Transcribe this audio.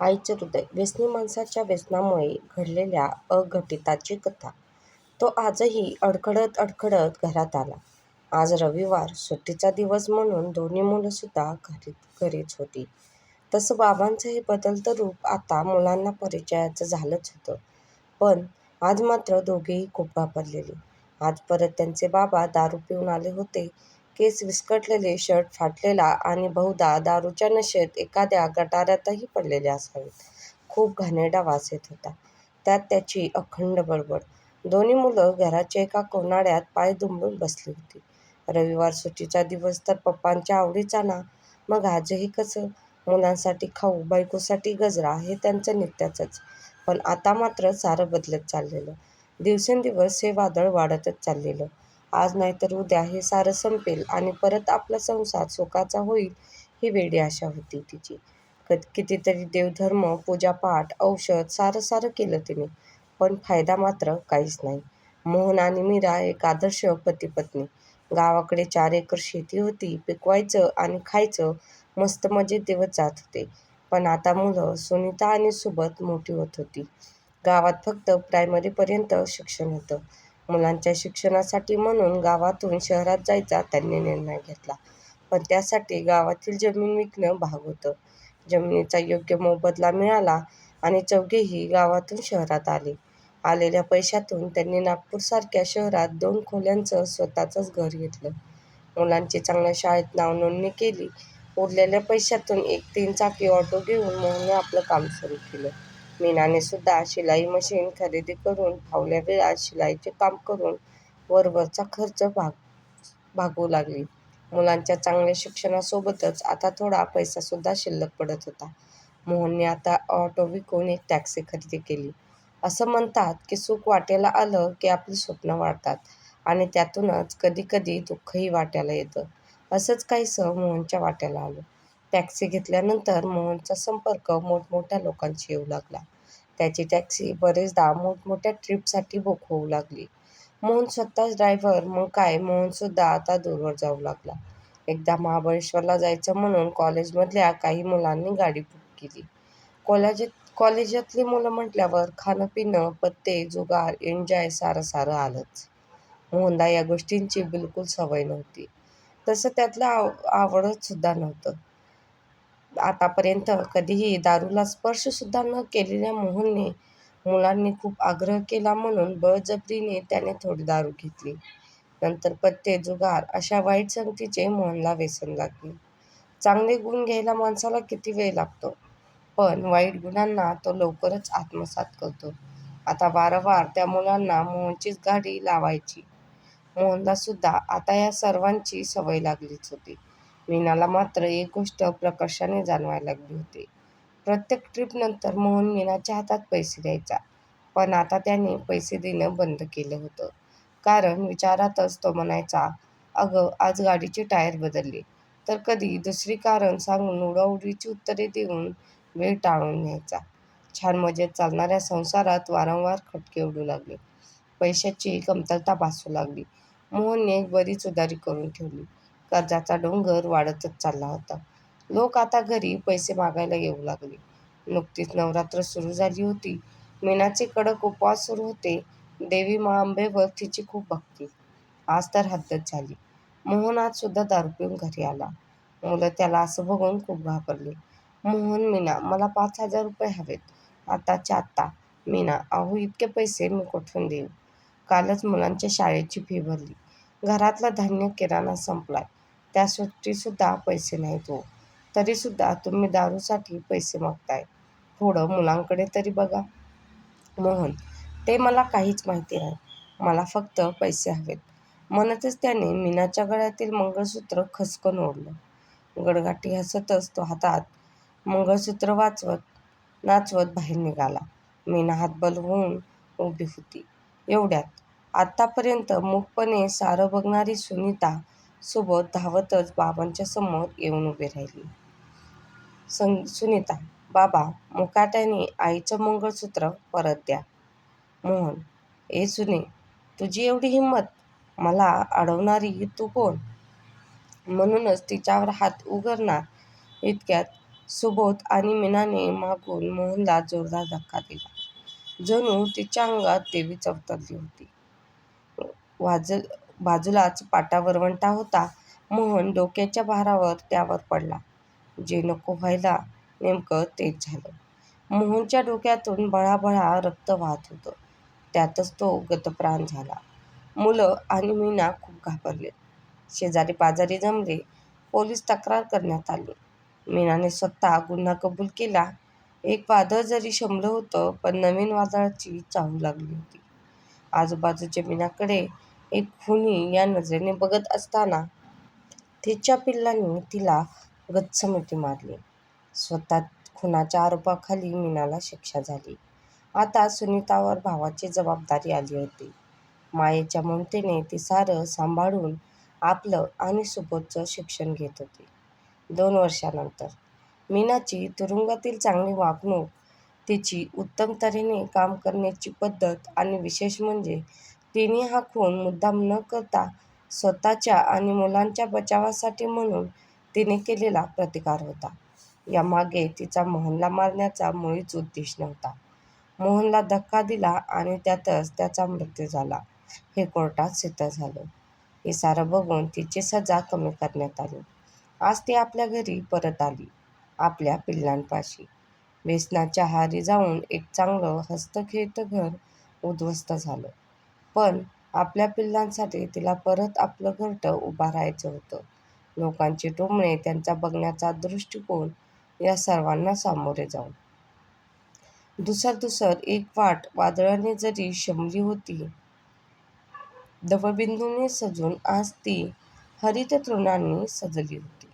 आईचे हृदय व्यसनी माणसाच्या व्यसनामुळे घडलेल्या अघटिताची कथा तो आजही अडखळत अडखळत घरात आला. आज रविवार, सुट्टीचा दिवस म्हणून दोन्ही मुलंसुद्धा घरीच होती. तसं बाबांचं हे बदलतं रूप आता मुलांना परिचयाचं झालंच होतं. पण आज मात्र दोघेही खूप घाबरलेले. आज परत त्यांचे बाबा दारू पिऊन आले होते. केस विस्कटलेले, शर्ट फाटलेला आणि बहुधा दारूच्या नशेत एखाद्या गटारातही पडलेले असावेत. खूप घाणेरडा वास येत होता. त्यात त्याची अखंड बडबड. दोन्ही मुलं घराच्या एका कोनाड्यात पाय दुमडून बसली होती. रविवार सुट्टीचा दिवस तर पप्पांच्या आवडीचा ना, मग आजही कसं? मुलांसाठी खाऊ, बायकोसाठी गजरा हे त्यांचं नित्याचंच. पण आता मात्र सारं बदलत चाललेलं. दिवसेंदिवस हे वादळ वाढतच चाललेलं. आज नाहीतर उद्या हे सारं संपेल आणि परत आपला संसार सुखाचा होईल ही वेडी आशा होती तिची. कितीतरी देवधर्म, पूजापाठ, औषध सारं सारं केलं तिने, पण फायदा मात्र काहीच नाही. मोहन आणि मीरा एक आदर्श पती-पत्नी. गावाकडे चार एकर शेती होती. पिकवायचं आणि खायचं, मस्त मजेत दिवस जात होते. पण आता मुलं सुनीता आणि सुबत मोठी होत होती. गावात फक्त प्रायमरीपर्यंत शिक्षण होतं. मुलांच्या शिक्षणासाठी म्हणून गावातून शहरात जायचा त्यांनी निर्णय घेतला. पण त्यासाठी गावातील जमीन विकणं भाग होतं. जमिनीचा योग्य मोबदला मिळाला आणि चौघेही गावातून शहरात आले. आलेल्या पैशातून त्यांनी नागपूरसारख्या शहरात दोन खोल्यांचं स्वतःचंच घर घेतलं. मुलांची चांगल्या शाळेत नावनोंदणी केली. उरलेल्या पैशातून एक तीन-चाकी ऑटो घेऊन मोहनने आपलं काम सुरू केलं. मीनानेसुद्धा शिलाई मशीन खरेदी करून फावल्या वेळात शिलाईचे काम करून वरवरचा खर्च भाग भागवू लागली. मुलांच्या चांगल्या शिक्षणासोबतच आता थोडा पैसासुद्धा शिल्लक पडत होता. मोहनने आता ऑटो विकून एक टॅक्सी खरेदी केली. असं म्हणतात की सुख वाट्याला आलं की आपली स्वप्न वाढतात आणि त्यातूनच कधी-कधी दुःखही वाट्याला येतं. असंच काहीसं मोहनच्या वाट्याला आलं. टॅक्सी घेतल्यानंतर मोहनचा संपर्क मोठमोठ्या लोकांशी येऊ लागला. त्याची टॅक्सी बरेचदा मोठमोठ्या ट्रिपसाठी बुक होऊ लागली. मोहन स्वतःच ड्रायव्हर, मग काय मोहनसुद्धा आता दूरवर जाऊ लागला. एकदा महाबळेश्वरला जायचं म्हणून कॉलेजमधल्या काही मुलांनी गाडी बुक केली. कॉलेजातली मुलं म्हटल्यावर खाणं-पिणं, पत्ते, जुगार, एन्जॉय सारं सारं आलंच. मोहनला या गोष्टींची बिलकुल सवय नव्हती. तसं त्यातलं आव आवडतसुद्धा नव्हतं. आतापर्यंत कधीही दारूला स्पर्शसुद्धा न केलेल्या मोहनने मुलांनी खूप आग्रह केला म्हणून बळजबरीने त्याने थोडी दारू घेतली. नंतर पत्ते, जुगार अशा वाईट संगतीचे मोहनला व्यसन लागले. चांगले गुण घ्यायला माणसाला किती वेळ लागतो, पण वाईट गुणांना तो लवकरच आत्मसात करतो. आता वारंवार त्या मुलांना मोहनचीच गाडी लावायची. मोहनलासुद्धा आता या सर्वांची सवय लागलीच होती. मीनाला मात्र एक गोष्ट प्रकर्षाने जाणवायला लागली होती. प्रत्येक ट्रिपनंतर मोहन मीनाच्या हातात पैसे द्यायचा. पण आता त्याने पैसे देणं बंद केलं होतं. कारण विचारातच तो म्हणायचा, अगं आज गाडीचे टायर बदलले, तर कधी दुसरी कारण सांगून उडाउडीची उत्तरे देऊन वेळ टाळून न्यायचा. छान मजेत चालणाऱ्या संसारात वारंवार खटके उडू लागले. पैशाची कमतरता भासू लागली. मोहनने बरीच उदारी करून ठेवली. कर्जाचा डोंगर वाढतच चालला होता. लोक आता घरी पैसे मागायला येऊ लागले. नुकतीच नवरात्र सुरू झाली होती. मीनाचे कडक उपवास सुरू होते. देवी महाआंबेवर तिची खूप भक्ती. आज तर हद्दच झाली. मोहन आज सुद्धा दारू पिऊन घरी आला. मुलं त्याला असं बघून खूप घाबरले. मोहन, मीना मला पाच हजार रुपये हवेत. आताच्या आत्ता. मीना अहो इतके पैसे मी कुठून देईन कालच मुलांच्या शाळेची फी भरली. घरातला धान्य किराणा संपलाय. त्यासाठीसुद्धा पैसे नाहीत ओ. तरीसुद्धा तुम्ही दारूसाठी पैसे मागताय. थोडं मुलांकडे तरी बघा. मोहन ते मला काहीच माहिती नाही. मला फक्त पैसे हवेत. म्हणतच त्याने मीनाच्या गळ्यातील मंगळसूत्र खसकन ओढलं. गडगाठी हसतच तो हातात मंगळसूत्र वाचवत नाचवत बाहेर निघाला. मीना हातबल होऊन उभी होती. एवढ्यात आत्तापर्यंत मूकपणे सारं बघणारी सुनीता, सुबोध धावतच बाबांच्या समोर येऊन उभी राहिली. सुनीता, बाबा मुकाट्याने आईचं मंगळसूत्र परत द्या. मोहन, ए सुने, तुझी एवढी हिंमत? मला अडवणारी तू कोण? म्हणूनच तिच्यावर हात उघडणार इतक्यात सुबोध आणि मीनाने मागून मोहनला जोरदार धक्का दिला. जणू तिच्या अंगात देवी चवतरली होती. वाज बाजूलाच पाटा वरवंटा होता. मोहन डोक्याच्या भारावर त्यावर पडला. जे नको व्हायला नेमकं तेच झालं. मोहनच्या डोक्यातून भळाभळा रक्त वाहत होतं. त्यातच तो गतप्राण झाला. मुलं आणि मीना खूप घाबरले शेजारी पाजारी जमले. पोलीस तक्रार करण्यात आली. मीनाने स्वतः गुन्हा कबूल केला. एक वादळ जरी शमलं होतं पण नवीन वादळाची चाहूल लागली होती. आजूबाजूच्या मीनाकडे एक खुनी या नजरेने बघत असताना तिच्या पिल्लांनी तिला गच्च मिठी मारली. स्वतः खुनाच्या आरोपाखाली मीनाला शिक्षा झाली. आता सुनीतावर भावाची जबाबदारी आली होती. मायेच्या ममतेने ती सारं सांभाळून आपलं आणि सुबोधचं शिक्षण घेत होती. दोन वर्षांनंतर मीनाची तुरुंगातील चांगली वागणूक, तिची उत्तम तऱ्हेने काम करण्याची पद्धत आणि विशेष म्हणजे तिने हा खून मुद्दाम न करता स्वतःच्या आणि मुलांच्या बचावासाठी म्हणून तिने केलेला प्रतिकार होता. यामागे तिचा मोहनला मारण्याचा मुळीच उद्देश नव्हता. मोहनला धक्का दिला आणि त्यातच त्याचा मृत्यू झाला हे कोर्टात सिद्ध झालं. हे सारं बघून तिची सजा कमी करण्यात आली. आज ती आपल्या घरी परत आली. आपल्या पिल्लांपाशी. व्यसनाच्या आहारी जाऊन एक चांगलं हसतं-खेळतं घर उद्ध्वस्त झालं. पण आपल्या पिल्लांसाठी तिला परत आपलं घरटं उभारायचं होतं. लोकांची टोमणे, त्यांचा बघण्याचा दृष्टिकोन या सर्वांना सामोरे जाऊन. दुसर दुसर एक वाट वादळाने जरी शमली होती. दवबिंदूने सजून आज ती हरिततृणांनी सजली होती.